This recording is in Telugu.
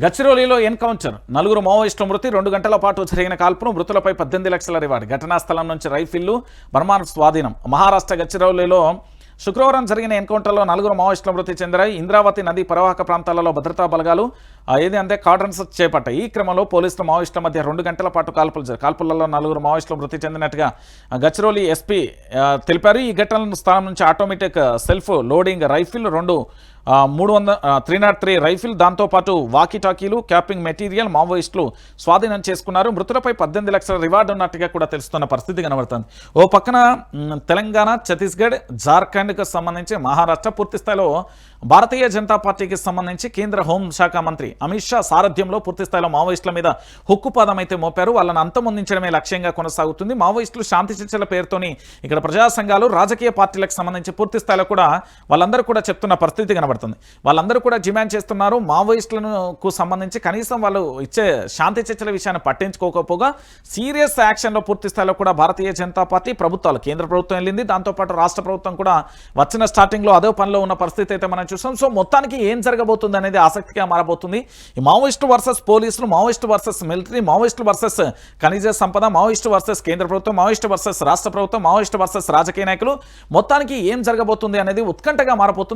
గచ్చిరోలిలో ఎన్కౌంటర్. నలుగురు మావోయిస్టుల మృతి రెండు గంటల పాటు జరిగిన కాల్పును మృతులపై పద్దెనిమిది లక్షల రివార్డు. ఘటనా స్థలం నుంచి రైఫిల్లు బర్మాన్ స్వాధీనం. మహారాష్ట్ర గచ్చిరోలిలో శుక్రవారం జరిగిన ఎన్కౌంటర్లో నలుగురు మావోయిస్టులు మృతి చెందారు ఇంద్రావతి నది ప్రవాహక ప్రాంతాలలో భద్రతా బలగాలు ఏది అంటే కార్డన్స్ చేపట్టాయి. ఈ క్రమంలో పోలీసులు మావోయిస్టుల మధ్య రెండు గంటల పాటు కాల్పులు జరిగాయి. కాల్పులలో నలుగురు మావోయిస్టులు మృతి చెందినట్టుగా గచ్చిరోలి ఎస్పీ తెలిపారు. ఈ ఘటనల స్థానం నుంచి ఆటోమేటిక్ సెల్ఫ్ లోడింగ్ రైఫిల్ రెండు మూడు వంద త్రీ నాట్ త్రీ రైఫిల్. దాంతోపాటు వాకీ టాకీలు క్యాపింగ్ మెటీరియల్ మావోయిస్టులు స్వాధీనం చేసుకున్నారు. మృతులపై పద్దెనిమిది లక్షల రివార్డు ఉన్నట్టుగా కూడా తెలుస్తున్న పరిస్థితి కనబడుతుంది. ఓ పక్కన తెలంగాణ ఛత్తీస్గఢ్ జార్ఖండ్ జార్ఖండ్కు సంబంధించి మహారాష్ట్ర పూర్తి స్థాయిలో భారతీయ జనతా పార్టీకి సంబంధించి కేంద్ర హోంశాఖ మంత్రి అమిత్ షా సారథ్యంలో పూర్తి స్థాయిలో మావోయిస్టుల మీద హుక్కుపాదం అయితే మోపారు. వాళ్ళని అంతమొందించడమే లక్ష్యంగా కొనసాగుతుంది. మావోయిస్టులు శాంతి చర్చల పేరుతోని ఇక్కడ ప్రజా సంఘాలు రాజకీయ పార్టీలకు సంబంధించి పూర్తి స్థాయిలో కూడా వాళ్ళందరూ కూడా చెప్తున్న పరిస్థితి కనబడుతుంది. వాళ్ళందరూ కూడా డిమాండ్ చేస్తున్నారు. మావోయిస్టులకు సంబంధించి కనీసం వాళ్ళు ఇచ్చే శాంతి చర్చల విషయాన్ని పట్టించుకోకపోగా సీరియస్ యాక్షన్లో పూర్తి స్థాయిలో కూడా భారతీయ జనతా పార్టీ ప్రభుత్వాలు కేంద్ర ప్రభుత్వం వెళ్ళింది. దాంతోపాటు రాష్ట్ర ప్రభుత్వం కూడా వచ్చిన స్టార్టింగ్లో అదే పనిలో ఉన్న పరిస్థితి అయితే మనం చూసాం సో మొత్తానికి ఏం జరగబోతుంది అనేది ఆసక్తిగా మారబోతుంది. ఈ మావోయిస్టు వర్సెస్ పోలీసులు Maoist versus military Maoist versus ఖనిజ సంపద మావోయిస్టు వర్సెస్ కేంద్ర ప్రభుత్వం మావోయిస్టు వర్సెస్ రాష్ట్ర ప్రభుత్వం మావోయిస్టు వర్సెస్ రాజకీయ నాయకులు. మొత్తానికి ఏం జరగబోతుంది అనేది ఉత్కంఠగా మారబోతుంది.